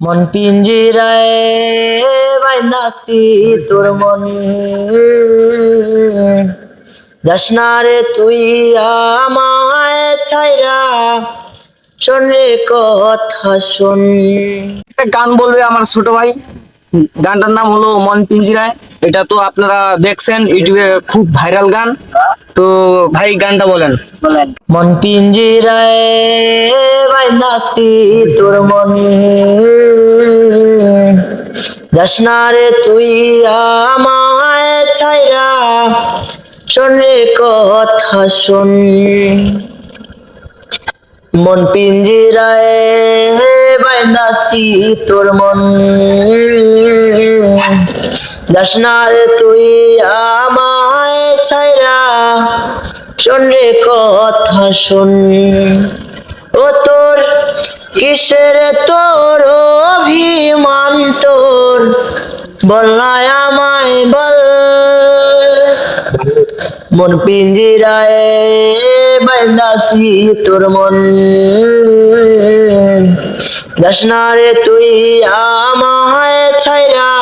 মন পিঞ্জিরায় বাইন্দাসি তোর মন। যাস না রে তুই আমায় ছাইরা শোন কথা শোন। একটা গান বলবে আমার ছোট ভাই। গানটার নাম হলো মন পিঞ্জিরায়। এটা তো আপনারা দেখছেন ইউটিউবে খুব ভাইরাল গান। তো ভাই গানটা বলেন। মন পিঞ্জিরায় বাইন্দাসি তোর মন। যাস না রে তুই আমায় ছাইরা, শোন কথা শোন। মন পিঞ্জিরায় বাইন্দাসি তোর মন। যাস রে তুই আমায় ছাইরা, শোন কথা শোন। ও তোর কিসের তোর অভিমান তোর? বল আমায় বল। মন পিঞ্জিরায় বাইন্দাসি তোর মন। রে তুই আমায় ছাইরা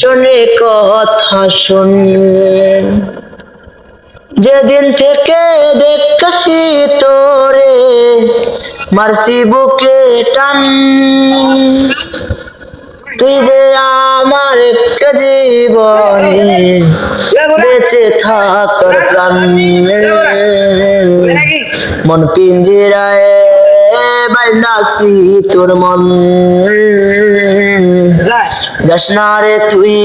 শোনে কথা শোন। যেদিন থেকে দেখছি তোরে মারসি বুকে টান। তুই যে আমার জীবনে বেঁচে থাকার প্রাণ মন পিঞ্জিরায় বাইন্দাসি তোর মন। যাস না রে তুই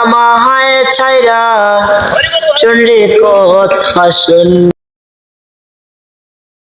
আমায় ছাইরা রে কথা শোন।